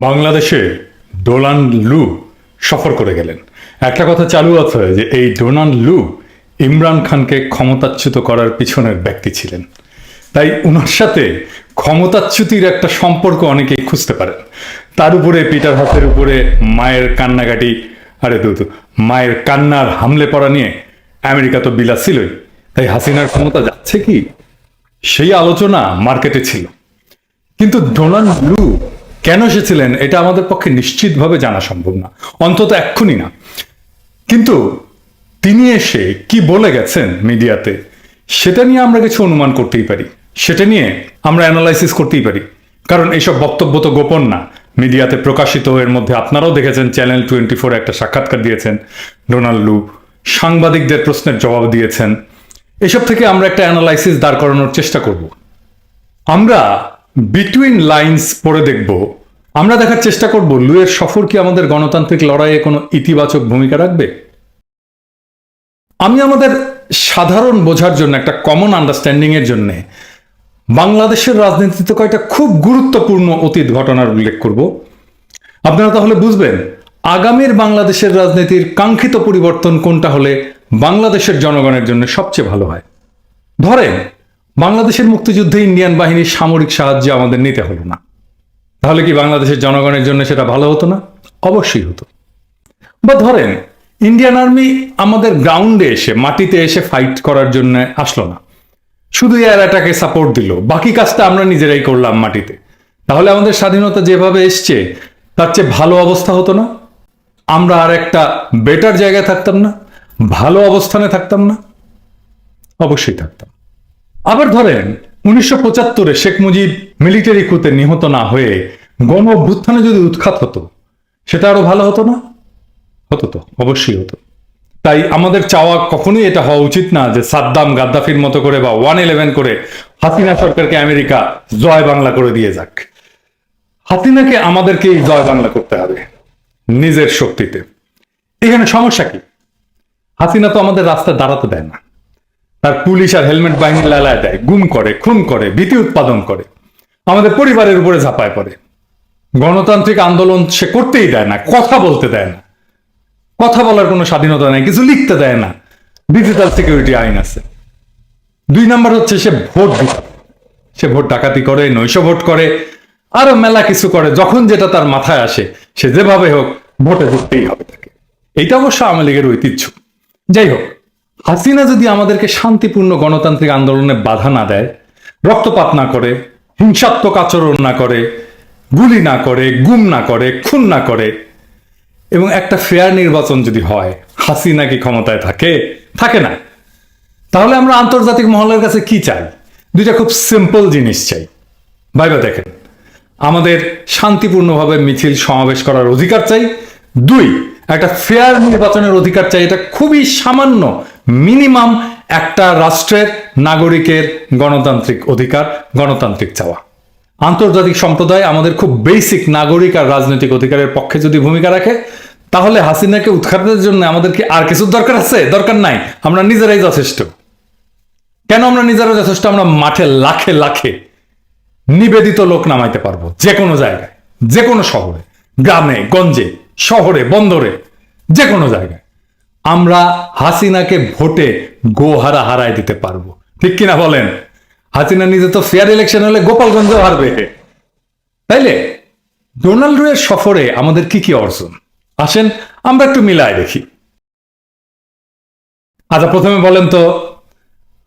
বাংলাদেশে ডোনাল্ড লু সফর করে গেলেন। একটা কথা চালু আছে যে এই ডোনাল্ড লু ইমরান খানকে ক্ষমতাচ্যুত করার পিছনের ব্যক্তি ছিলেন। তাই উনার সাথে ক্ষমতাচ্যুতির একটা সম্পর্ক অনেকেই খুঁজতে পারেন। তার উপরে, পিটার হাতের উপরে মায়ের কান্নাকাটি, আরে দু মায়ের কান্নার হামলে পড়া নিয়ে আমেরিকা তো বিলাসিলই। তাই হাসিনার ক্ষমতা যাচ্ছে কি? সেই আলোচনা মার্কেটে ছিল। কিন্তু ডোনাল্ড লু কেন এসেছিলেন এটা আমাদের পক্ষে নিশ্চিতভাবে জানা সম্ভব না, অন্তত এক্ষুনি না। কিন্তু তিনি এসে কি বলে গেছেন মিডিয়াতে, সেটা নিয়ে আমরা কিছু অনুমান করতেই পারি। সেটা নিয়ে আমরা অ্যানালাইসিস করতেই পারি। কারণ এইসব বক্তব্য তো গোপন না। মিডিয়াতে প্রকাশিত এর মধ্যে আপনারাও দেখেছেন চ্যানেল টোয়েন্টি ফোর একটা সাক্ষাৎকার দিয়েছেন, ডোনাল্ড লু সাংবাদিকদের প্রশ্নের জবাব দিয়েছেন। এসব থেকে আমরা একটা অ্যানালাইসিস দাঁড় করানোর চেষ্টা করব। আমরা বিটুইন লাইন্স পড়ে দেখব। আমরা দেখার চেষ্টা করব, লুয়ের সফর কি আমাদের গণতান্ত্রিক লড়াইয়ে কোনো ইতিবাচক ভূমিকা রাখবে? আমি আমাদের সাধারণ বোঝার জন্য, একটা কমন আন্ডারস্ট্যান্ডিং এর জন্য, বাংলাদেশের রাজনীতিতে কয়েকটা খুব গুরুত্বপূর্ণ অতীত ঘটনার উল্লেখ করব। আপনারা তাহলে বুঝবেন, আগামীর বাংলাদেশের রাজনীতির কাঙ্ক্ষিত পরিবর্তন কোনটা হলে বাংলাদেশের জনগণের জন্য সবচেয়ে ভালো হয়। ধরেন বাংলাদেশের মুক্তিযুদ্ধে ইন্ডিয়ান বাহিনীর সামরিক সাহায্য আমাদের নিতে হলো না। তাহলে কি বাংলাদেশের জনগণের জন্য সেটা ভালো হতো না? অবশ্যই হতো। বা ধরেন, ইন্ডিয়ান আর্মি আমাদের গ্রাউন্ডে এসে, মাটিতে এসে ফাইট করার জন্য আসলো না। শুধু এরাটাকে সাপোর্ট দিল। বাকি কাজটা আমরা নিজেরাই করলাম মাটিতে। তাহলে আমাদের স্বাধীনতা যেভাবে এসছে, তার চেয়ে ভালো অবস্থা হতো না? আমরা আর একটা বেটার জায়গায় থাকতাম না? ভালো অবস্থানে থাকতাম না? অবশ্যই থাকতাম। আবার ধরেন, উনিশশো পঁচাত্তরে শেখ মুজিব মিলিটারি কুতে নিহত না হয়ে গণ অভ্যুত্থানে যদি উৎখাত হতো, সেটা আরও ভালো হতো না? হতো তো, অবশ্যই হতো। তাই আমাদের চাওয়া কখনোই এটা হওয়া উচিত না যে সাদ্দাম গাদ্দাফির মতো করে বা ওয়ান ইলেভেন করে হাসিনা সরকারকে আমেরিকা জয় বাংলা করে দিয়ে যাক। হাসিনাকে আমাদেরকেই জয় বাংলা করতে হবে, নিজের শক্তিতে। এখানে সমস্যা কি? হাসিনা তো আমাদের রাস্তায় দাঁড়াতে দেয় না। তার পুলিশ আর হেলমেট বাহিনী লালায় দেয়, গুম করে, খুন করে, ভীতি উৎপাদন করে। আমাদের পরিবারের উপরে ঝাঁপায় পড়ে। গণতান্ত্রিক আন্দোলন সে করতেই দেয় না, কথা বলতে দেয় না। কথা বলার কোনো স্বাধীনতা নেই, কিছু লিখতে দেয় না। ডিজিটাল সিকিউরিটি আইন আছে। দুই নাম্বার হচ্ছে সে ভোট সে ভোট ডাকাতি করে, নৈশ ভোট করে, আরও মেলা কিছু করে, যখন যেটা তার মাথায় আসে, সে যেভাবে হোক ভোটে জিততেই হবে তাকে। এইটা অবশ্য আওয়ামী লীগের ঐতিহ্য। যাই হোক হাসিনা যদি আমাদেরকে শান্তিপূর্ণ গণতান্ত্রিক আন্দোলনে বাধা না দেয়, রক্তপাত না করে, হিংসাত্মক আচরণ না করে, গুলি না করে, গুম না করে, খুন না করে, এবং একটা ফেয়ার নির্বাচন যদি হয়, হাসিনা কি ক্ষমতায় থাকে? থাকে না। তাহলে আমরা আন্তর্জাতিক মহলের কাছে কি চাই? দুইটা খুব সিম্পল জিনিস চাই। ভাইবা দেখেন, আমাদের শান্তিপূর্ণভাবে মিছিল সমাবেশ করার অধিকার চাই। দুই, একটা ফেয়ার নির্বাচনের অধিকার চাই, এটা খুবই সামান্য মিনিমাম একটা রাষ্ট্রের নাগরিকের গণতান্ত্রিক অধিকার, গণতান্ত্রিক চাওয়া। আন্তর্জাতিক সম্প্রদায় আমাদের খুব বেসিক নাগরিক আর রাজনৈতিক অধিকারের পক্ষে যদি ভূমিকা রাখে, তাহলে হাসিনাকে উৎখাতের জন্য আমাদের কি আর কিছু দরকার আছে? দরকার নাই। আমরা নিজেরাই যথেষ্ট। কেন আমরা নিজেরা যথেষ্ট? আমরা মাঠে লাখে লাখে নিবেদিত লোক নামাইতে পারব যে কোনো জায়গায় যে কোনো শহরে, গ্রামে, গঞ্জে, শহরে, বন্দরে যে কোনো জায়গায়। আমরা হাসিনাকে ভোটে গোহারা হারায় দিতে পারব। ঠিক কিনা বলেন? হাসিনা নিজে তো ফেয়ার ইলেকশন হলে গোপালগঞ্জেও হারবে। তাইলে ডোনাল্ড এর সফরে আমাদের কি কি অর্জন? আসেন, আমরা একটু মিলায় দেখি। আচ্ছা প্রথমে বলেন তো,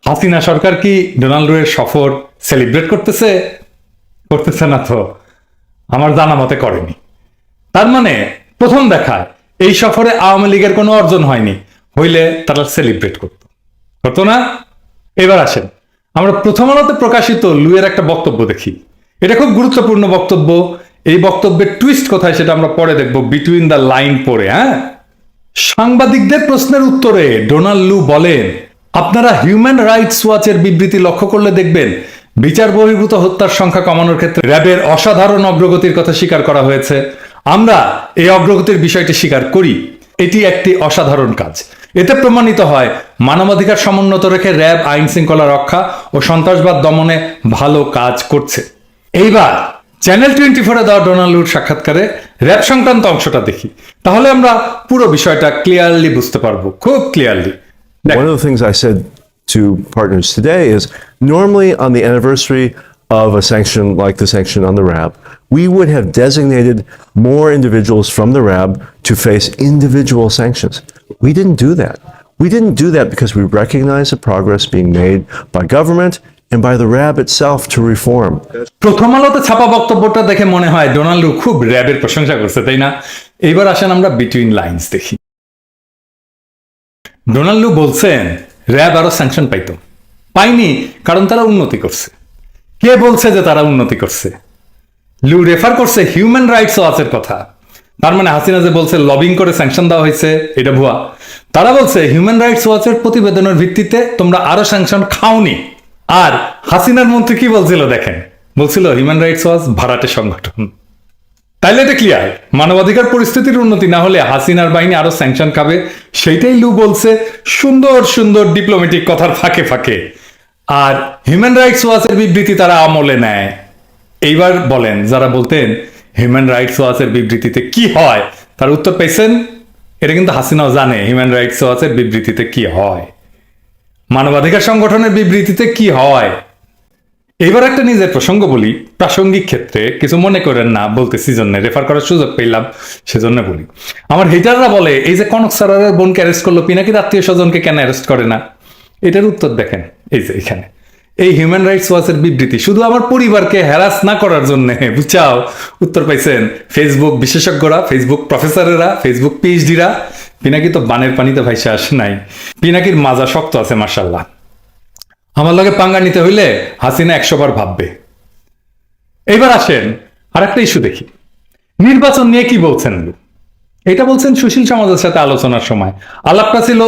হাসিনা সরকার কি ডোনাল্ড এর সফর সেলিব্রেট করতেছে? করতেছে না তো, আমার জানা মতে করেনি। তার মানে প্রথম দেখায় এই সফরে আওয়ামী লীগের কোনো অর্জন হয়নি, হইলে তারা সেলিব্রেট করতো। করতো না? এবার আসেন, আমরা প্রথম আলোতে প্রকাশিত লুয়ের একটা বক্তব্য দেখি। এটা খুব গুরুত্বপূর্ণ বক্তব্য। এই বক্তব্যের টুইস্ট কোথায় সেটা আমরা পরে দেখব। বিটুইন দ্য লাইন পড়ে হ্যাঁ? সাংবাদিকদের প্রশ্নের উত্তরে ডোনাল্ড লু বলেন, আপনারা হিউম্যান রাইটস ওয়াচের বিবৃতি লক্ষ্য করলে দেখবেন, বিচার বহির্ভূত হত্যার সংখ্যা কমানোর ক্ষেত্রে র্যাবের অসাধারণ অগ্রগতির কথা স্বীকার করা হয়েছে। আমরা এই অগ্রগতির বিষয়টি স্বীকার করি। এটি একটি অসাধারণ কাজ। এতে প্রমাণিত হয়, মানবাধিকার সমুন্নত রেখে র্যাব, আইন শৃঙ্খলা রক্ষা ও সন্ত্রাসবাদ দমনে ভালো কাজ করছে। এইবার চ্যানেল টোয়েন্টি ফোরে দেওয়া ডোনাল্ডুর সাক্ষাৎকারে র্যাব সংক্রান্ত অংশটা দেখি। তাহলে আমরা পুরো বিষয়টা ক্লিয়ারলি বুঝতে পারব, খুব clearly One of the things I said to partners today is normally on the anniversary of a sanction like the sanction on the RAB, we would have designated more individuals from the RAB to face individual sanctions. We didn't do that. We didn't do that because we recognize the progress being made by government and by the RAB itself to reform. প্রথম আলোতে ছাপা দেখে মনে হয় ডোনাল্ডু খুব র্যাবের প্রশংসা দেখি বলছেন র্যাব আরও স্যাংশন পাইতো পাইনি কারণ তারা উন্নতি করছে কে বলছে যে তারা উন্নতি করছে? লু রেফার করছে হিউম্যান রাইটস ওয়াচের কথা। তার মানে হাসিনা যে বলছে লবিং করে স্যাংশন দেওয়া হয়েছে, এটা ভুয়া। তারা বলছে হিউম্যান রাইটস ওয়াচের প্রতিবেদনের ভিত্তিতে তোমরা আরও স্যাংশন খাওনি। আর হাসিনার মন্ত্রী কি বলছিল দেখেন? বলছিল হিউম্যান রাইটস ওয়াচ ভাড়াটে সংগঠন। তাইলে এটা ক্লিয়ার মানবাধিকার পরিস্থিতির উন্নতি না হলে হাসিনার বাহিনী আরও স্যাংশন খাবে, সেইটাই লু বলছে সুন্দর সুন্দর ডিপ্লোমেটিক কথার ফাঁকে ফাঁকে। আর হিউম্যান রাইটস ওয়াচের বিবৃতি তারা আমলে নেয়। এইবার বলেন, যারা বলতেন হিউম্যান রাইটস ওয়াচের বিবৃতিতে কি হয়, তার উত্তর পেয়েছেন? এটা কিন্তু হাসিনাও জানে হিউম্যান রাইটস ওয়াচের বিবৃতিতে কি হয়। মানবাধিকার সংগঠনের বিবৃতিতে কি হয়? এবার একটা নিজের প্রসঙ্গ বলি, প্রাসঙ্গিক ক্ষেত্রে কিছু মনে করেন না, বলতেছি জন্য রেফার করার সুযোগ পেলাম, সেজন্য বলি। আমার হেটাররা বলে, এই যে কনক সারারের বোনকে অ্যারেস্ট করল, পিনাকির আত্মীয় স্বজনকে কেন অ্যারেস্ট করে না? এটার উত্তর দেখেন। এই যে এখানে। এই হিউম্যান রাইটস ওয়াচের বিবৃতি, শুধু আমার পরিবারকে হ্যারাস না করার জন্য বুঝাও উত্তর পাইছেন ফেসবুক বিশেষজ্ঞরা ফেসবুক প্রফেসরেরা ফেসবুক পিএইচডিরা পিনাকি তো বানের পানিতে ভাইসে আসে নাই। পিনাকির মাজা শক্ত আছে মার্শাল্লাহ আমার লগে পাঙ্গা নিতে হইলে হাসিনা একশো বার ভাববে। এইবার আসেন আর একটা ইস্যু দেখি। নির্বাচন নিয়ে কি বলছেন এটা বলছেন সুশীল সমাজের সাথে আলোচনার সময়। আলাপটা ছিল,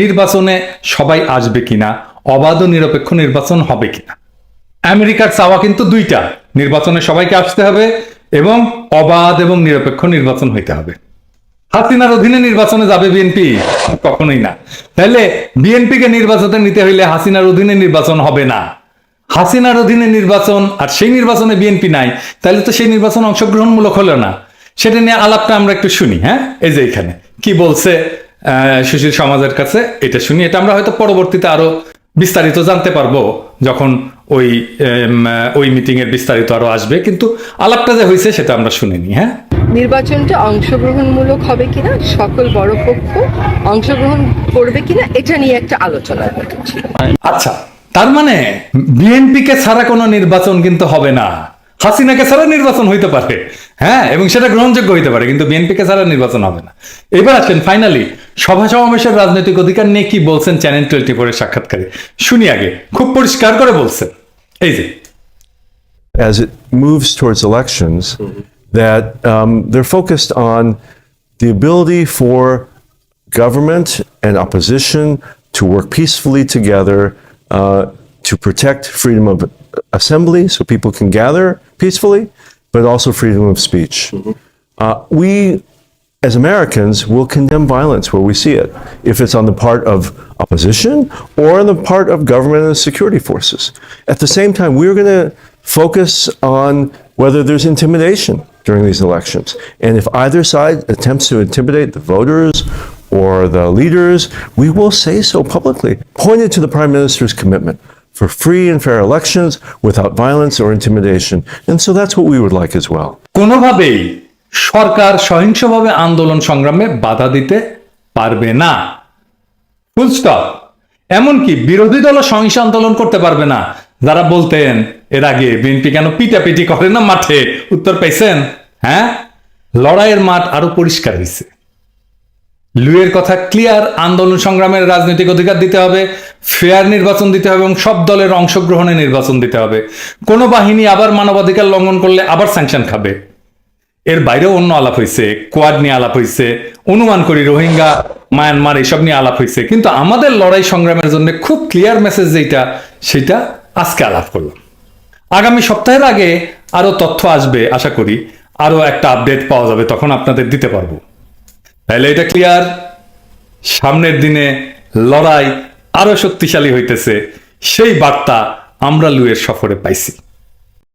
নির্বাচনে সবাই আসবে কিনা? অবাধ ও নিরপেক্ষ নির্বাচন হবে কিনা? আমেরিকার চাওয়া কিন্তু দুইটা। নির্বাচনে সবাইকে আসতে হবে এবং অবাধ এবং নিরপেক্ষ নির্বাচন হইতে হবে। হাসিনার অধীনে নির্বাচনে যাবে বিএনপি? কখনোই না। তাহলে বিএনপি কে নির্বাচনে নিতে হইলে হাসিনার অধীনে নির্বাচন হবে না। হাসিনার অধীনে নির্বাচন আর সেই নির্বাচনে বিএনপি নাই তাহলে তো সেই নির্বাচন অংশগ্রহণমূলক হলো না। সেটা নিয়ে আলাপটা আমরা একটু শুনি হ্যাঁ? এই যে এখানে। কি বলছে সুশীল সমাজের কাছে? এটা শুনি, এটা আমরা হয়তো পরবর্তীতে আরও বিস্তারিত জানতে পারব যখন ওই ওই মিটিং এর বিস্তারিত আরও আসবে কিন্তু আলাপটা যে হয়েছে সেটা আমরা শুনিনি হ্যাঁ? নির্বাচনটা অংশগ্রহণমূলক হবে কিনা সকল বড় পক্ষ অংশগ্রহণ করবে কিনা এটা নিয়ে একটা আলোচনা আচ্ছা তার মানে বিএনপি কে ছাড়া কোনো নির্বাচন কিন্তু হবে না। হাসিনাকে ছাড়া নির্বাচন হইতে পারে হ্যাঁ এবং সেটা গ্রহণযোগ্য হইতে পারে কিন্তু বিএনপি কে ছাড়া নির্বাচন হবে না এবার আসেন ফাইনালি সভা সমাবেশের রাজনৈতিক অধিকার নিয়ে কি বলছেন চ্যানেল টোয়েন্টি ফোরের সাক্ষাৎকারে শুনি আগে খুব পরিষ্কার করে বলছেন এই যে as it moves towards elections that um, they're focused on the ability for government and opposition to work peacefully together uh, to protect freedom of assembly so people can gather peacefully, but also freedom of speech. Uh, we as Americans, will condemn violence where we see it, if it's on the part of opposition or on the part of government and security forces. At the same time, we're going to focus on whether there's intimidation during these elections. And if either side attempts to intimidate the voters or the leaders, we will say so publicly, pointed to the Prime Minister's commitment for free and fair elections without violence or intimidation. And so that's what we would like as well. কোনোভাবেই সরকার সহিংসভাবে আন্দোলন সংগ্রামে বাধা দিতে পারবে না। Full stop এমনকি বিরোধী দল সহিংস আন্দোলন করতে পারবে না। যারা বলতেন, এর আগে বিএনপি কেন পিটাপিটি করে না মাঠে? উত্তর পেয়েছেন হ্যাঁ? লড়াইয়ের মাঠ আরও পরিষ্কার হয়েছে লুয়ের কথা ক্লিয়ার আন্দোলন সংগ্রামের রাজনৈতিক অধিকার দিতে হবে, ফেয়ার নির্বাচন দিতে হবে এবং সব দলের অংশগ্রহণে নির্বাচন দিতে হবে। কোন বাহিনী আবার মানবাধিকার লঙ্ঘন করলে আবার স্যাংশন খাবে। এর বাইরেও অন্য আলাপ হয়েছে কোয়াড নিয়ে আলাপ হয়েছে অনুমান করি রোহিঙ্গা, মায়ানমার এসব নিয়ে আলাপ হয়েছে কিন্তু আমাদের লড়াই সংগ্রামের জন্য খুব ক্লিয়ার মেসেজ যেটা সেটা আজকে আলাপ করলাম। আগামী সপ্তাহের আগে আরও তথ্য আসবে, আশা করি। আরও একটা আপডেট পাওয়া যাবে, তখন আপনাদের দিতে পারব। তাহলে এটা ক্লিয়ার সামনের দিনে লড়াই আরও শক্তিশালী হইতেছে। সেই বার্তা আমরা লুয়ের সফরে পাইছি।